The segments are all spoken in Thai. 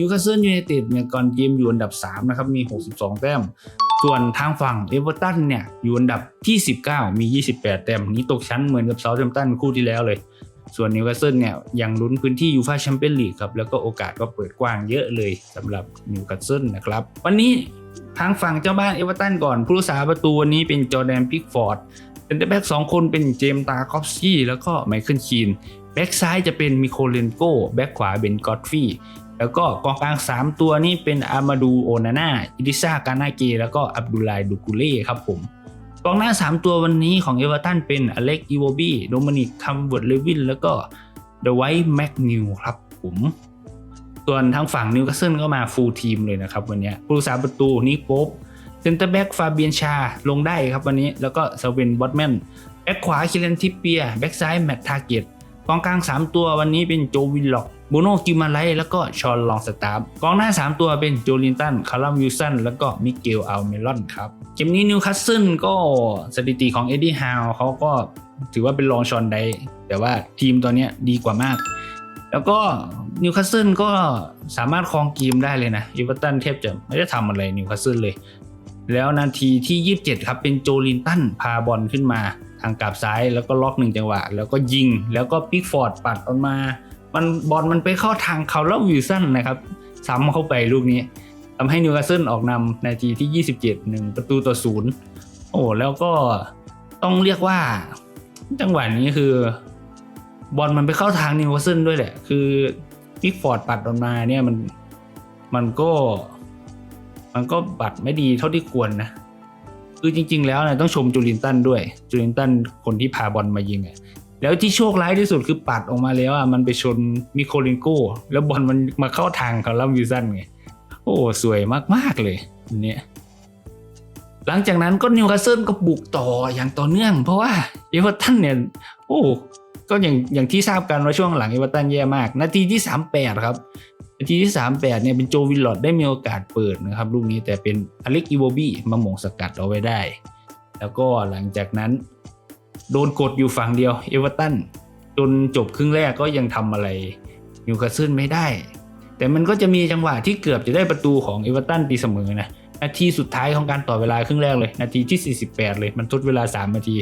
นิวคาสเซิลยูไนเต็ดเนี่ยก่อนเกมอยู่อันดับ 3 นะครับ มี 62 แต้ม ส่วนทางฝั่งเอเวอร์ตันเนี่ยอยู่อันดับที่ 19 มี 28 แต้มนี้ตกชั้นเหมือนกับเซาท์แฮมป์ตันคู่ที่แล้วเลย ส่วนนิวคาสเซิลเนี่ยยังลุ้นพื้นที่ยูฟ่าแชมเปี้ยนลีกครับ แล้วก็โอกาสก็เปิดกว้างเยอะเลยสำหรับนิวคาสเซิลนะครับ วันนี้ทางฝั่งเจ้าบ้านเอเวอร์ตันก่อน ผู้รักษาประตูวันนี้เป็นจอร์แดนพิกฟอร์ดเซนเตอร์แบ็กสองคนเป็นเจมส์ตาคอฟสกี้แล้วก็ไมเคิลคีน แบ็กซ้ายจะเป็นมิโคเลนโกแบ็กขวาเป็นกอตฟี แล้วก็กองกลาง 3 ตัวนี่เป็นอามาดูโอนาน่าอิดิซากานาเกแล้วก็อับดุลไลดูกุเล่ครับผมกองหน้า 3 ตัววันนี้ของเอเวอร์ตันเป็นอเล็กอีโวบีโดมินิกคัมเวิร์ดเลวินแล้วก็เดอะไวท์แมกนิวครับผมส่วนทางฝั่งนิวคาสเซิลก็มาฟูลทีมเลยนะครับวันนี้ผู้รักษาประตูนิกโป๊ปเซนเตอร์แบ็กฟาเบียนชาลงได้ครับวันนี้แล้วก็เซเวนบอตแมนแบ็กขวาคิเลนทิปเปียแบ็กซ้ายแมตทาเกต กองกลาง 3 ตัววันนี้เป็นโจวิลล็อกโบโนกิมาไลแล้วก็ชอนลองสตาร์กองหน้า 3 ตัวเป็นโจลินตันคารัมวิลสันแล้วก็มิเกลอัลเมลอนครับเกมนี้นิวคาสเซิลก็สถิติของเอ็ดดี้ฮาวเขาก็ถือว่าเป็นรองชอนไดแต่ว่าทีมตัวเนี้ดีกว่ามาก แล้วก็นิวคาสเซิลก็สามารถครองเกมได้เลยนะอีเวอร์ตันแทบจะไม่ได้ทำอะไรนิวคาสเซิลเลย แล้วนาทีที่ 27 ครับเป็นโจลินตันพาบอลขึ้นมา ทางกลับซ้ายแล้วก็ล็อกหนึ่งจังหวะ แล้วก็ยิงแล้วก็ปิกฟอร์ดปัดออกมา มันบอลมันไปเข้าทางเขาแล้ววิลสันนะครับ ซ้ำเข้าไปลูกนี้ทำให้นิวคาสเซิลออกนำนาทีที่ 27 1ประตูต่อศูนย์โอ้แล้วก็ต้องเรียกว่า จังหวะนี้คือบอลมันไปเข้าทางนิวคาสเซิลด้วยแหละ คือปิกฟอร์ดปัดออกมาเนี่ยมันมันก็ มันก็บัตรไม่ดีเท่าที่ควรนะ คือจริง ๆ แล้วนะต้องชมจูลินตันด้วยจูลินตันคนที่พาบอลมายิงอะ่ะแล้วที่โชคร้ายที่สุดคือปัดออกมาแล้วอะมันไปชนมิโคลินโกแล้วบอลมันมาเข้าทางเขาลัมวิสันไงโอ้สวยมากๆเลยอันเนี่ยหลังจากนั้นก็นิวคาสเซิลก็บุกต่ออย่างต่อเนื่อง เพราะว่าเอเวอร์ตันเนี่ยโอ้ก็อย่างอย่างที่ทราบกันว่าช่วงหลังเอเวอร์ตันแย่มาก นาทีที่ 38 ครับ นาทีที่ 38 เนี่ยเป็นโจวิลลอดได้มีโอกาสเปิดนะครับลูกนี้แต่เป็นอเล็กอีโวบี้มาหม่งสกัดเอาไว้ได้ แล้วก็หลังจากนั้น โดนกดอยู่ฝั่งเดียวเอเวอร์ตันจนจบครึ่งแรกก็ยังทำอะไรนิวคาสเซิลไม่ได้ แต่มันก็จะมีจังหวะที่เกือบจะได้ประตูของเอเวอร์ตันตีเสมอนะนาทีสุดท้ายของการต่อเวลาครึ่งแรกเลย นาทีที่ 48 เลยมันทดเวลา 3 นาที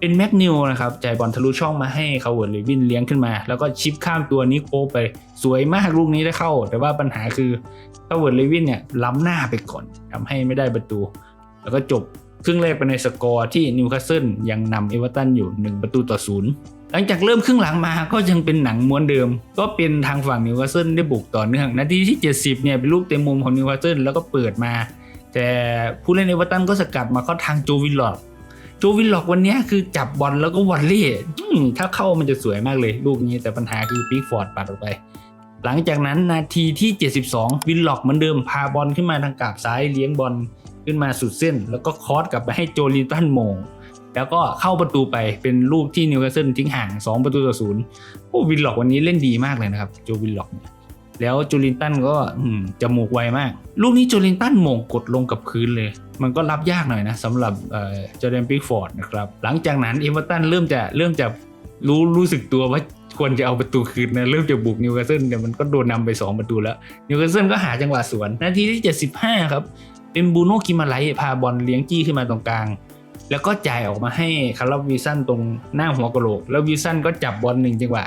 เป็นแม็กนิวนะครับจ่ายบอลทะลุช่องมาให้คาร์เวิร์ดเลวินเลี้ยงขึ้นมา แล้วก็ชิปข้ามตัวนิโคไป สวยมากลูกนี้ได้เข้า แต่ว่าปัญหาคือคาร์เวิร์ดเลวินเนี่ยล้ำหน้าไปก่อนทำให้ไม่ได้ประตู แล้วก็จบครึ่งแรกไปในสกอร์ที่นิวคาสเซิลยังนำเอเวอร์ตันอยู่ 1 ประตูต่อศูนย์หลังจากเริ่มครึ่งหลังมาก็ยังเป็นหนังม้วนเดิม ก็เป็นทางฝั่งนิวคาสเซิลได้บุกต่อเนื่องนาทีที่ 70เนี่ยเป็นลูกเต็มมุมของนิวคาสเซิลแล้วก็เปิดมา แต่ผู้เล่นเอเวอร์ตันก็สกัดมาเข้าทางโจวิลลอด โจวิลล็อกวันนี้คือจับบอลแล้วก็วอลเล่ถ้าเข้ามันจะสวยมากเลยลูกนี้แต่ปัญหาคือปิกฟอร์ดปัดออกไป หลังจากนั้นนาทีที่ 72 วิลล็อกเหมือนเดิมพาบอลขึ้นมาทางกาบซ้ายเลี้ยงบอลขึ้นมาสุดเส้น แล้วก็คอสกลับไปให้โจลินตันโมงแล้วก็เข้าประตูไปเป็นลูกที่นิวคาสเซิลทิ้งห่าง 2 ประตูต่อศูนย์โอ้วิลล็อกวันนี้เล่นดีมากเลยนะครับโจวิลล็อกเนี่ยแล้วโจลินตันก็จมูกไวมาก ลูกนี้โจลินตันโมงกดลงกับพื้นเลย มันก็รับยากหน่อยนะสำหรับเจอร์แดนปิกฟอร์ดนะครับ หลังจากนั้นเอเวอร์ตันเริ่มจะเริ่มจะรู้รู้สึกตัวว่าควรจะเอาประตูคืนนะเริ่มจะบุกนิวคาสเซิลแต่มันก็โดนนำไป 2 ประตูแล้ว นิวคาสเซิลก็หาจังหวะสวน นาทีที่ 75 ครับ เป็นบูโน่กิมาไลพาบอลเลี้ยงจี้ขึ้นมาตรงกลาง แล้วก็จ่ายออกมาให้คาร์ลวิสันตรงหน้าหัวกะโหลก แล้ววิสันก็จับบอลหนึ่งจังหวะ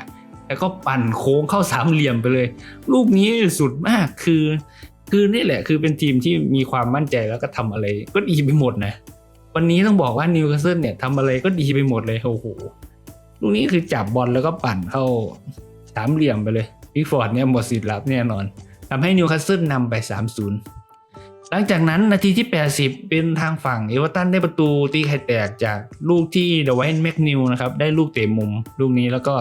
แล้วก็ปั่นโค้งเข้าสามเหลี่ยมไปเลย ลูกนี้สุดมากคือ คือนี่แหละคือเป็นทีมที่มีความมั่นใจแล้วก็ทำอะไรก็ดีไปหมดนะ วันนี้ต้องบอกว่านิวคาสเซิลเนี่ยทำอะไรก็ดีไปหมดเลยโอ้โหลูกนี้คือจับบอลแล้วก็ปั่นเข้าสามเหลี่ยมไปเลยพิกฟอร์ดเนี่ยหมดสิทธิ์รับแน่นอนทำให้นิวคาสเซิลนำไป 3-0 หลังจากนั้นนาทีที่ 80 เป็นทางฝั่งเอเวอร์ตันได้ประตูตีไข่แตกจากลูกที่เดวท์แมกนิวนะครับได้ลูกเตะมุมลูกนี้แล้วก็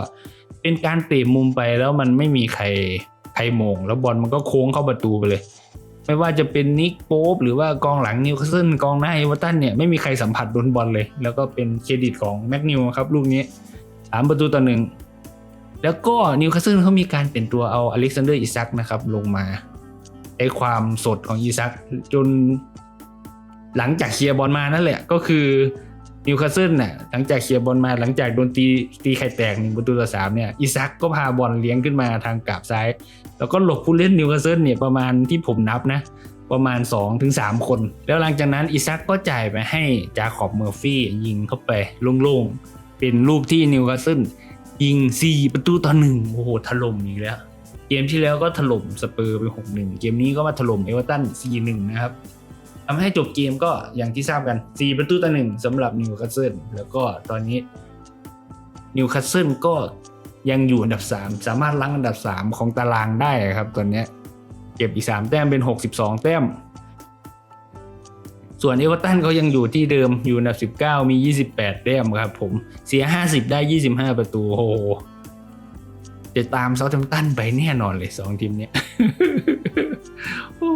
เป็นการเตะมุมไปแล้วมันไม่มีใครใครมง แล้วบอลมันก็โค้งเข้าประตูไปเลย ไม่ว่าจะเป็นนิกโป๊ปหรือว่ากองหลังนิวคาสเซิลกองหน้าเอเวอร์ตันเนี่ยไม่มีใครสัมผัสโดนบอลเลย แล้วก็เป็นเครดิตของแม็กนิวครับลูกนี้สามประตูต่อหนึ่งแล้วก็นิวคาสเซิลเขามีการเปลี่ยนตัวเอาอเล็กซานเดอร์อิซักนะครับลงมาไอความสดของอิซักจนหลังจากเคลียร์บอลมานั่นแหละก็คือ นิวคาสเซิลน่ะหลังจากเคลียร์บอลมาหลังจากโดนตีตีไข่แตกหนึ่งประตูต่อสามเนี่ยอิซักก็พาบอลเลี้ยงขึ้นมาทางกราบซ้าย แล้วก็หลบผู้เล่นนิวคาสเซิลเนี่ยประมาณที่ผมนับนะ ประมาณ 2-3 คน แล้วหลังจากนั้นอิซักก็จ่ายไปให้จาขอบเมอร์ฟี่ยิงเข้าไปโล่งๆ เป็นรูปที่นิวคาสเซิลยิง 4 ประตูต่อหนึ่งโอ้โหถล่มอีกแล้ว เกมที่แล้วก็ถล่มสเปอร์ไป 6-1 เกมนี้ก็มาถล่มเอเวอร์ตัน4-1 นะครับ ทำให้จบเกมก็อย่างที่ทราบกัน 4 ประตูต่อหนึ่งสำหรับนิวคาสเซิลแล้วก็ตอนนี้นิวคาสเซิลก็ยังอยู่อันดับ 3 สามารถล้างอันดับ 3 ของตารางได้ครับ ตอนนี้เก็บอีก 3 แต้มเป็น 62 แต้ม ส่วนเอเวอร์ตันเขายังอยู่ที่เดิมอยู่อันดับ 19 มี 28 แต้มครับผมเสีย 50 ได้ 25 ประตูโอ้โหจะตามเซาท์แฮมป์ตันไปแน่นอนเลย2ทีมเนี้ยโอ้